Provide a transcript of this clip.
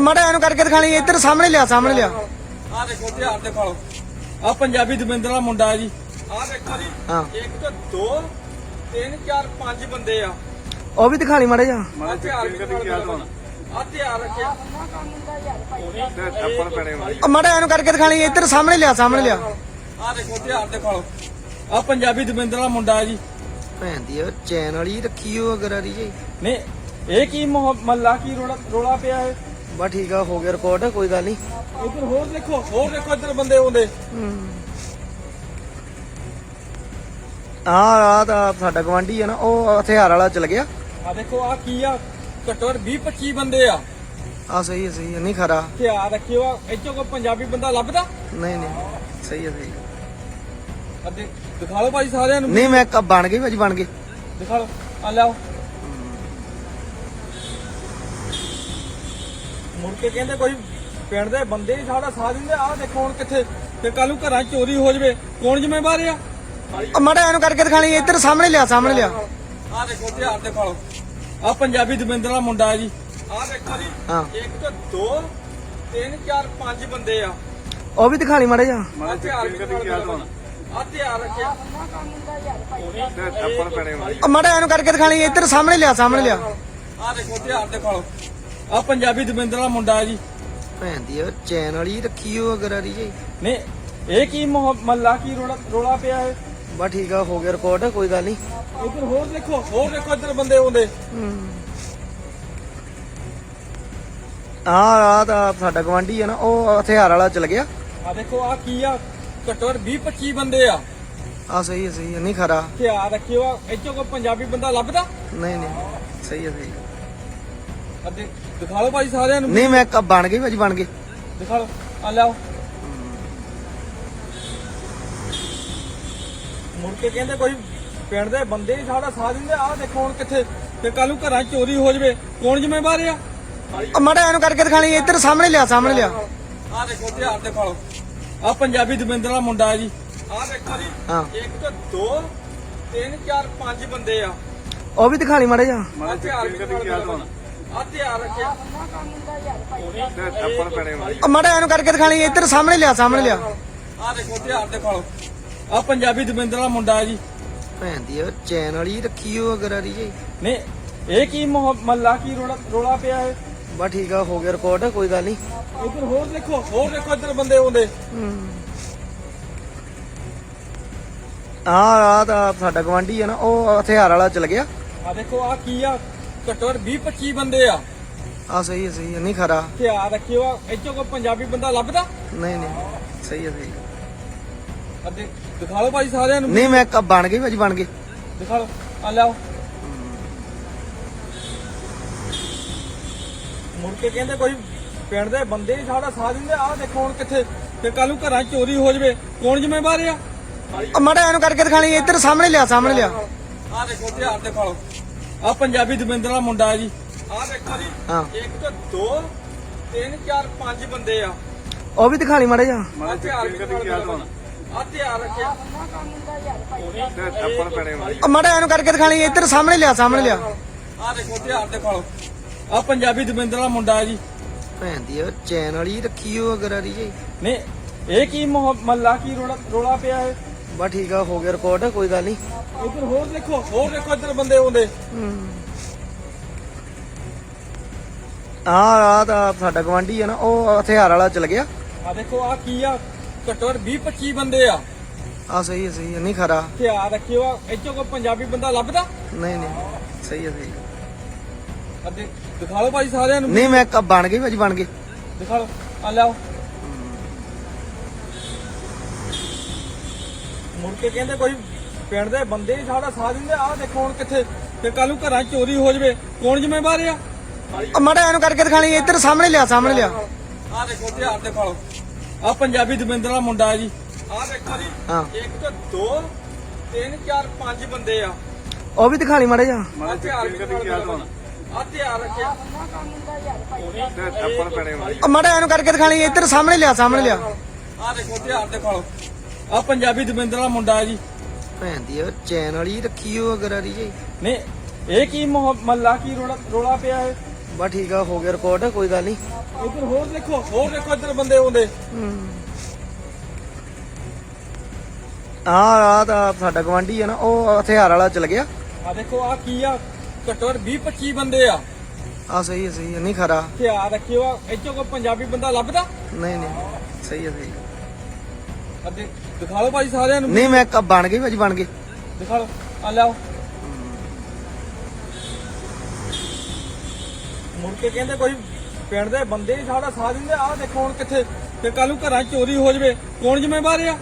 ਮੜਾ ਇਹਨੂੰ ਕਰਕੇ ਦਿਖਾਣੀ ਇੱਧਰ ਸਾਹਮਣੇ ਲਿਆ ਸਾਹਮਣੇ ਲਿਆ। ਆ ਦੇਖੋ ਧਿਆਨ ਤੇ ਫੜੋ ਆ ਪੰਜਾਬੀ ਦਵਿੰਦਰ ਦਾ ਮੁੰਡਾ ਜੀ। ਆ ਦੇਖੋ ਜੀ ਹਾਂ। ਇੱਕ ਤੋਂ ਦੋ ਤਿੰਨ ਚਾਰ ਪੰਜ ਬੰਦੇ ਆ। ਉਹ ਵੀ ਦਿਖਾਣੀ ਮੜਾ ਜਾ ਆ ਧਿਆਨ ਆ ਧਿਆਨ ਰੱਖਿਆ। ਆਪਾਂ ਪੈਣੇ ਮੜਾ ਇਹਨੂੰ ਕਰਕੇ ਦਿਖਾਣੀ ਇੱਧਰ ਸਾਹਮਣੇ ਲਿਆ ਸਾਹਮਣੇ ਲਿਆ। ਆ ਦੇਖੋ ਧਿਆਨ ਤੇ ਫੜੋ ਆ ਪੰਜਾਬੀ ਦਵਿੰਦਰ ਦਾ ਮੁੰਡਾ ਜੀ। ਭੈਣ ਦੀ ਚੈਨ ਵਾਲੀ ਰੱਖੀ ਉਹ ਅਗਰ ਅਰੀ ਜੀ ਨਹੀਂ ਇਹ ਕੀ ਮੁਹ- ਮਹੱਲਾ ਕੀ ਰੋਲਾ ਰੋਲਾ ਪਿਆ ਹੈ ਬਸ ਠੀਕ ਆ ਹੋ ਗਿਆ ਰਿਕਾਰਡ ਕੋਈ ਗੱਲ ਨਹੀਂ ਇੱਧਰ ਹੋਰ ਦੇਖੋ ਹੋਰ ਦੇਖੋ ਇੱਧਰ ਬੰਦੇ ਆਉਂਦੇ। ਆ ਆ ਤਾਂ ਸਾਡਾ ਗਵਾਂਢੀ ਆ ਨਾ ਉਹ ਹਥਿਆਰ ਵਾਲਾ ਚਲ ਗਿਆ। ਆ ਦੇਖੋ ਆ ਕੀ ਆ? ਘੱਟੋ ਘੱਟ 20 25 ਬੰਦੇ ਆ। ਆ ਸਹੀ ਹੈ ਸਹੀ ਹੈ ਨਹੀਂ ਖਰਾ। ਹਥਿਆਰ ਰੱਖਿਓ ਆ ਇੱਚੋਂ ਕੋਈ ਪੰਜਾਬੀ ਬੰਦਾ ਲੱਭਦਾ? ਨਹੀਂ ਨਹੀਂ ਸਹੀ ਹੈ ਸਹੀ ਹੈ। ਅੱਦੇ ਦਿਖਾ ਲਓ ਭਾਈ ਸਾਰਿਆਂ ਨੂੰ। ਨਹੀਂ ਮੈਂ ਕ- ਬਣ ਗਈ ਭਾਜੀ ਬਣ ਗਈ। ਦਿਖਾ ਲਓ ਆ ਲਿਆਓ। ਮੁੜ ਕੇ ਕਹਿੰਦੇ ਕੋਈ ਪਿੰਡ ਦੇ ਬੰਦੇ ਹੀ ਸਾਡਾ ਸਾਥ ਦਿੰਦੇ ਆ ਦੇਖੋ ਹੁਣ ਕਿੱਥੇ ਤੇ ਕੱਲ ਨੂੰ ਘਰਾਂ 'ਚ ਚੋਰੀ ਹੋ ਜਵੇ ਕੌਣ ਜ਼ਿੰਮੇਵਾਰ ਆ? ਮੜਾ ਇਹਨੂੰ ਕਰਕੇ ਦਿਖਾਣੀ ਇੱਧਰ ਸਾਹਮਣੇ ਲਿਆ ਸਾਹਮਣੇ ਲਿਆ। ਆ ਦੇਖੋ ਧਿਆਨ ਤੇ ਫੜੋ ਆ ਪੰਜਾਬੀ ਦਵਿੰਦਰ ਦਾ ਮੁੰਡਾ ਜੀ। ਆ ਦੇਖੋ ਜੀ ਹਾਂ। ਇੱਕ ਤੋਂ ਦੋ ਤਿੰਨ ਚਾਰ ਪੰਜ ਬੰਦੇ ਆ। ਉਹ ਵੀ ਦਿਖਾਣੀ ਮੜਾ ਜਾ ਆ ਧਿਆਨ ਆ ਧਿਆਨ ਰੱਖਿਆ ਆਪਾਂ ਪੈਣੇ ਮੜਾ ਇਹਨੂੰ ਕਰਕੇ ਦਿਖਾਣੀ ਇੱਧਰ ਸਾਹਮਣੇ ਲਿਆ ਸਾਹਮਣੇ ਲਿਆ। ਆ ਦੇਖੋ ਧਿਆਨ ਤੇ ਫੜੋ ਆ ਪੰਜਾਬੀ ਦਵਿੰਦਰ ਦਾ ਮੁੰਡਾ ਜੀ। ਭੈਣ ਦੀ ਉਹ ਚੈਨ ਵਾਲੀ ਰੱਖੀ ਉਹ ਅਗਰ ਅਰੀ ਜੀ। ਨਹੀਂ ਇਹ ਕੀ ਮੁਹ- ਮਹੱਲਾ ਕੀ ਰੋਲਾ ਰੋਲਾ ਪਿਆ ਹੈ ਬਸ ਠੀਕ ਆ ਹੋ ਗਿਆ ਰਿਕਾਰਡ ਕੋਈ ਗੱਲ ਨਹੀਂ। ਇੱਧਰ ਹੋਰ ਦੇਖੋ ਹੋਰ ਦੇਖੋ ਇੱਧਰ ਬੰਦੇ ਆਉਂਦੇ। ਆ ਆ ਤਾਂ ਸਾਡਾ ਗਵਾਂਢੀ ਆ ਨਾ ਉਹ ਹਥਿਆਰ ਵਾਲਾ ਚਲ ਗਿਆ। ਆ ਦੇਖੋ ਆ ਕੀ ਆ? ਘੱਟੋ ਘੱਟ 20 25 ਬੰਦੇ ਆ। ਆ ਸਹੀ ਹੈ ਸਹੀ ਹੈ ਨਹੀਂ ਖਰਾ। ਹਥਿਆਰ ਰੱਖਿਓ ਇੱਚੋਂ ਕੋਈ ਪੰਜਾਬੀ ਬੰਦਾ ਲੱਭਦਾ? ਨਹੀਂ ਨਹੀਂ ਸਹੀ ਹੈ ਸਹੀ ਹੈ। ਅੱਦੇ ਦਿਖਾ ਲਓ ਭਾਈ ਸਾਰਿਆਂ ਨੂੰ। ਨਹੀਂ ਮੈਂ ਕ- ਬਣ ਗਈ ਭਾਜੀ ਬਣ ਗਈ। ਦਿਖਾ ਲਓ। ਆ ਲਿਆਓ। ਮੁੜ ਕੇ ਕਹਿੰਦੇ ਕੋਈ ਪਿੰਡ ਦੇ ਬੰਦੇ ਹੀ ਸਾਡਾ ਸਾਥ ਦਿੰਦੇ ਆ ਦੇਖੋ ਹੁਣ ਕਿੱਥੇ ਤੇ ਕੱਲ ਨੂੰ ਘਰਾਂ 'ਚ ਚੋਰੀ ਹੋ ਜਵੇ। ਕੌਣ ਜ਼ਿੰਮੇਵਾਰ ਆ? ਮੜਾ ਇਹਨੂੰ ਕਰਕੇ ਦਿਖਾਣੀ ਇੱਧਰ ਸਾਹਮਣੇ ਲਿਆ ਸਾਹਮਣੇ ਲਿਆ। ਆ ਦੇਖੋ ਤੇ ਫੜੋ ਆ ਪੰਜਾਬੀ ਦਵਿੰਦਰ ਦਾ ਮੁੰਡਾ ਜੀ। ਆ ਦੇਖੋ ਜੀ ਹਾਂ। ਇੱਕ ਤੋਂ ਦੋ ਤਿੰਨ ਚਾਰ ਪੰਜ ਬੰਦੇ ਆ। ਉਹ ਵੀ ਦਿਖਾਣੀ ਮੜਾ ਜਾ ਆ ਧਿਆਨ ਰੱਖਿਆ ਆਪਾਂ ਪੈਣੇ ਮੜਾ ਇਹਨੂੰ ਕਰਕੇ ਦਿਖਾਣੀ ਇੱਧਰ ਸਾਹਮਣੇ ਲਿਆ ਸਾਹਮਣੇ ਲਿਆ। ਆ ਦੇਖੋ ਤੇ ਫੜੋ ਆ ਪੰਜਾਬੀ ਦਵਿੰਦਰ ਦਾ ਮੁੰਡਾ ਜੀ। ਭੈਣ ਦੀ ਉਹ ਚੈਨ ਵਾਲੀ ਰੱਖੀ ਉਹ ਅਗਰ ਅਰੀ ਜੀ ਨਹੀਂ ਇਹ ਕੀ ਮੁਹ- ਮਹੱਲਾ ਕੀ ਰੋਲਾ ਰੋਲਾ ਪਿਆ ਹੈ ਬਸ ਠੀਕ ਆ ਹੋ ਗਿਆ ਰਿਕਾਰਡ ਕੋਈ ਗੱਲ ਨਹੀਂ। ਇੱਧਰ ਹੋਰ ਦੇਖੋ ਹੋਰ ਦੇਖੋ ਇੱਧਰ ਬੰਦੇ ਆਉਂਦੇ। ਆ ਆ ਤਾਂ ਸਾਡਾ ਗਵਾਂਢੀ ਆ ਨਾ ਉਹ ਹਥਿਆਰ ਵਾਲਾ ਚਲ ਗਿਆ। ਆ ਦੇਖੋ ਆ ਕੀ ਆ? ਘੱਟੋ ਘੱਟ 20 25 ਬੰਦੇ ਆ। ਆ ਸਹੀ ਹੈ ਸਹੀ ਹੈ ਨਹੀਂ ਖਰਾ। ਹਥਿਆਰ ਰੱਖਿਓ ਇੱਚੋਂ ਕੋਈ ਪੰਜਾਬੀ ਬੰਦਾ ਲੱਭਦਾ? ਨਹੀਂ ਨਹੀਂ ਸਹੀ ਹੈ ਸਹੀ ਹੈ। ਅੱਦੇ ਦਿਖਾ ਲਓ ਭਾਈ ਸਾਰਿਆਂ ਨੂੰ। ਨਹੀਂ ਮੈਂ ਕ- ਬਣ ਗਈ ਭਾਜੀ ਬਣ ਗਈ। ਦਿਖਾ ਲਓ ਆ ਲਿਆਓ। ਮੁੜ ਕੇ ਕਹਿੰਦੇ ਕੋਈ ਪਿੰਡ ਦੇ ਬੰਦੇ ਹੀ ਸਾਡਾ ਸਾਥ ਦਿੰਦੇ ਆ ਦੇਖੋ ਹੁਣ ਕਿੱਥੇ ਤੇ ਕੱਲ ਨੂੰ ਘਰਾਂ 'ਚ ਚੋਰੀ ਹੋ ਜਵੇ ਕੌਣ ਜ਼ਿੰਮੇਵਾਰ ਆ? ਮੜਾ ਇਹਨੂੰ ਕਰਕੇ ਦਿਖਾਣੀ ਇੱਧਰ ਸਾਹਮਣੇ ਲਿਆ ਸਾਹਮਣੇ ਲਿਆ। ਆ ਦੇਖੋ ਧਿਆਨ ਤੇ ਫੜੋ ਆ ਪੰਜਾਬੀ ਦਵਿੰਦਰ ਦਾ ਮੁੰਡਾ ਜੀ। ਆ ਦੇਖੋ ਜੀ ਹਾਂ। ਇੱਕ ਤੋਂ ਦੋ ਤਿੰਨ ਚਾਰ ਪੰਜ ਬੰਦੇ ਆ। ਉਹ ਵੀ ਦਿਖਾਣੀ ਮੜਾ ਜਾ ਆ ਧਿਆਨ ਆ ਧਿਆਨ ਰੱਖਿਆ ਆਪਾਂ ਪੈਣੇ ਮੜਾ ਇਹਨੂੰ ਕਰਕੇ ਦਿਖਾਣੀ ਇੱਧਰ ਸਾਹਮਣੇ ਲਿਆ ਸਾਹਮਣੇ ਲਿਆ। ਆ ਦੇਖੋ ਧਿਆਨ ਤੇ ਫੜੋ ਆ ਪੰਜਾਬੀ ਦਵਿੰਦਰ ਦਾ ਮੁੰਡਾ ਜੀ। ਭੈਣ ਦੀ ਉਹ ਚੈਨ ਵਾਲੀ ਰੱਖੀ ਉਹ ਅਗਰ ਅਰੀ ਜੀ। ਨਹੀਂ ਇਹ ਕੀ ਮੁਹ- ਮਹੱਲਾ ਕੀ ਰੋਲਾ ਰੋਲਾ ਪਿਆ ਹੈ ਬਸ ਠੀਕ ਆ ਹੋ ਗਿਆ ਰਿਕਾਰਡ ਕੋਈ ਗੱਲ ਨਹੀਂ ਇੱਧਰ ਹੋਰ ਦੇਖੋ ਹੋਰ ਦੇਖੋ ਇੱਧਰ ਬੰਦੇ ਆਉਂਦੇ। ਆ ਆ ਤਾਂ ਸਾਡਾ ਗਵਾਂਢੀ ਆ ਨਾ ਉਹ ਹਥਿਆਰ ਵਾਲਾ ਚਲ ਗਿਆ। ਆ ਦੇਖੋ ਆ ਕੀ ਆ? ਘੱਟੋ ਘੱਟ 20 25 ਬੰਦੇ ਆ। ਆ ਸਹੀ ਹੈ ਸਹੀ ਹੈ ਨਹੀਂ ਖਰਾ। ਹਥਿਆਰ ਰੱਖਿਓ ਆ ਇੱਚੋਂ ਕੋਈ ਪੰਜਾਬੀ ਬੰਦਾ ਲੱਭਦਾ? ਨਹੀਂ ਨਹੀਂ ਸਹੀ ਹੈ ਸਹੀ ਹੈ। ਅੱਦੇ ਦਿਖਾ ਲਓ ਭਾਈ ਸਾਰਿਆਂ ਨੂੰ। ਨਹੀਂ ਮੈਂ ਕ- ਬਣ ਗਈ ਭਾਜੀ ਬਣ ਗਈ। ਦਿਖਾ ਲਓ ਆ ਲਿਆਓ। ਮੁੜ ਕੇ ਕਹਿੰਦੇ ਕੋਈ ਪਿੰਡ ਦੇ ਬੰਦੇ ਹੀ ਸਾਡਾ ਸਾਥ ਦਿੰਦੇ ਆ ਦੇਖੋ ਹੁਣ ਕਿੱਥੇ ਤੇ ਕੱਲ ਨੂੰ ਘਰਾਂ 'ਚ ਚੋਰੀ ਹੋ ਜਵੇ ਕੌਣ ਜ਼ਿੰਮੇਵਾਰ ਆ? ਮੜਾ ਇਹਨੂੰ ਕਰਕੇ ਦਿਖਾਣੀ ਇੱਧਰ ਸਾਹਮਣੇ ਲਿਆ ਸਾਹਮਣੇ ਲਿਆ। ਆ ਦੇਖੋ ਧਿਆਨ ਤੇ ਫੜੋ ਆ ਪੰਜਾਬੀ ਦਵਿੰਦਰ ਦਾ ਮੁੰਡਾ ਜੀ। ਆ ਦੇਖੋ ਜੀ ਹਾਂ। ਇੱਕ ਤੋਂ ਦੋ ਤਿੰਨ ਚਾਰ ਪੰਜ ਬੰਦੇ ਆ। ਉਹ ਵੀ ਦਿਖਾਣੀ ਮੜਾ ਜਾ ਆ ਧਿਆਨ ਆ ਧਿਆਨ ਰੱਖਿਆ ਪੈਣੇ ਮੜਾ ਇਹਨੂੰ ਕਰਕੇ ਦਿਖਾਣੀ ਇੱਧਰ ਸਾਹਮਣੇ ਲਿਆ ਸਾਹਮਣੇ ਲਿਆ। ਆ ਦੇਖੋ ਧਿਆਨ ਤੇ ਫੜੋ ਆ ਪੰਜਾਬੀ ਦਵਿੰਦਰ ਦਾ ਮੁੰਡਾ ਜੀ। ਭੈਣ ਦੀ ਉਹ ਚੈਨ ਵਾਲੀ ਰੱਖੀ ਉਹ ਅਗਰ ਅਰੀ ਜੀ। ਨਹੀਂ ਇਹ ਕੀ ਮੁਹ- ਮਹੱਲਾ ਕੀ ਰੋਲਾ ਰੋਲਾ ਪਿਆ ਹੈ ਬਸ ਠੀਕ ਆ ਹੋ ਗਿਆ ਰਿਕਾਰਡ ਕੋਈ ਗੱਲ ਨਹੀਂ। ਇੱਧਰ ਹੋਰ ਦੇਖੋ ਹੋਰ ਦੇਖੋ ਇੱਧਰ ਬੰਦੇ ਆਉਂਦੇ। ਹਾਂ। ਆ ਤਾਂ ਸਾਡਾ ਗਵਾਂਢੀ ਆ ਨਾ ਉਹ ਹਥਿਆਰ ਵਾਲਾ ਚਲ ਗਿਆ। ਆ ਦੇਖੋ ਆ ਕੀ ਆ? ਘੱਟੋ ਘੱਟ 20 25 ਬੰਦੇ ਆ। ਆ ਸਹੀ ਹੈ ਸਹੀ ਹੈ ਨਹੀਂ ਖਰਾ। ਹਥਿਆਰ ਰੱਖੇ ਹੋ ਇੱਥੋਂ ਕੋਈ ਪੰਜਾਬੀ ਬੰਦਾ ਲੱਭਦਾ? ਨਹੀਂ ਨਹੀਂ ਸਹੀ ਹੈ ਸਹੀ ਦਿਖਾ ਲਓ ਭਾਈ ਸਾਰਿਆਂ ਨੂੰ। ਨਹੀਂ ਮੈਂ ਕ- ਬਣ ਗਈ ਭਾਜੀ ਬਣ ਗਈ। ਦਿਖਾ ਲਓ। ਆ ਲਿਆਓ। ਮੁੜ ਕੇ ਕਹਿੰਦੇ ਕੋਈ ਪਿੰਡ ਦੇ ਬੰਦੇ ਹੀ ਸਾਡਾ ਸਾਥ ਦਿੰਦੇ ਆ ਦੇਖੋ ਹੁਣ ਕਿੱਥੇ ਤੇ ਕੱਲ ਨੂੰ ਘਰਾਂ 'ਚ ਚੋਰੀ ਹੋ ਜਵੇ ਕੌਣ ਜ਼ਿੰਮੇਵਾਰ ਆ?